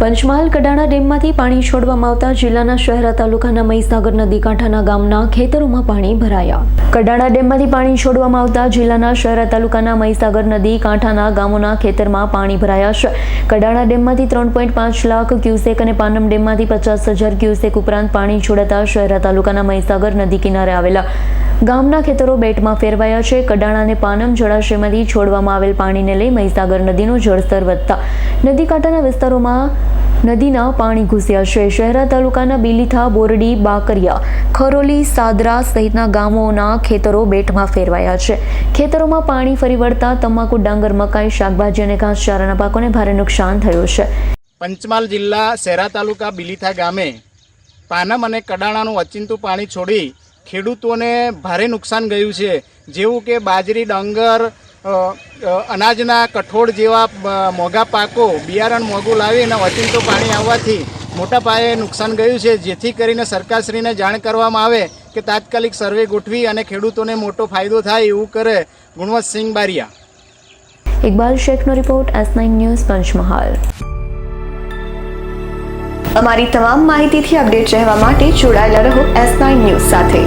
પંચમહાલ કડાણા ડેમમાંથી પાણી છોડવામાં આવતા જિલ્લાના શહેરા, તાલુકાના મહીસાગર નદી કાંઠાના ગામના ખેતરોમાં પાણી ભરાયા. કડાણા ડેમમાંથી પાણી છોડવામાં આવતા જિલ્લાના શહેરા, તાલુકાના મહીસાગર નદી કાંઠાના ગામોના ખેતરમાં પાણી ભરાયા છે. કડાણા ડેમમાંથી ત્રણ પોઈન્ટ પાંચ લાખ ક્યુસેક અને પાનમ ડેમમાંથી પચાસ હજાર ક્યુસેક ઉપરાંત પાણી છોડાતા શહેરા, તાલુકાના મહીસાગર, નદી કિનારે આવેલા ગામના ખેતરો બેટમાં ફેરવાયા છે. કડાણા અને પાનમ જળાશયમાંથી છોડવામાં આવેલ પાણીને લઈ મહીસાગર નદીનું જળસ્તર વધતા નદી કાંઠાના વિસ્તારોમાં નદીના પાણી ઘૂસ્યા છે શહેરા તાલુકાના બિલીથા, બોરડી, બાકરિયા, ખરોલી, સાદરા સહિતના ગામોના ખેતરો બેટમાં ફેરવાયા છે. ખેતરોમાં પાણી ફરી વળતા તમાકુ, ડાંગર, મકાઈ, શાકભાજી અને ઘાસચારાના પાકોને ભારે નુકસાન થયું છે. પંચમહાલ જિલ્લા શહેરા તાલુકા બિલીથા ગામે પાનમ અને કડાણાનું અચિંતું પાણી છોડી ખેડૂતોને ભારે નુકસાન ગયું છે. જેવું કે બાજરી, ડાંગર અનાજના કઠોળ જેવા મોંઘા પાકો બિયારણ મોંઘું લાવી અને અચિંતો પાણી આવવાથી મોટા પાયે નુકસાન ગયું છે. જેથી કરીને સરકારશ્રીને જાણ કરવામાં આવે કે તાત્કાલિક સર્વે ગોઠવી અને ખેડૂતોને મોટો ફાયદો થાય એવું કરે Gunvantsinh Baria. Iqbal શેખનો report S nine news Panchmahal. અમારી તમામ માહિતીથી અપડેટ રહેવા માટે જોડાયેલા રહો એસ નાઇન ન્યૂઝ સાથે.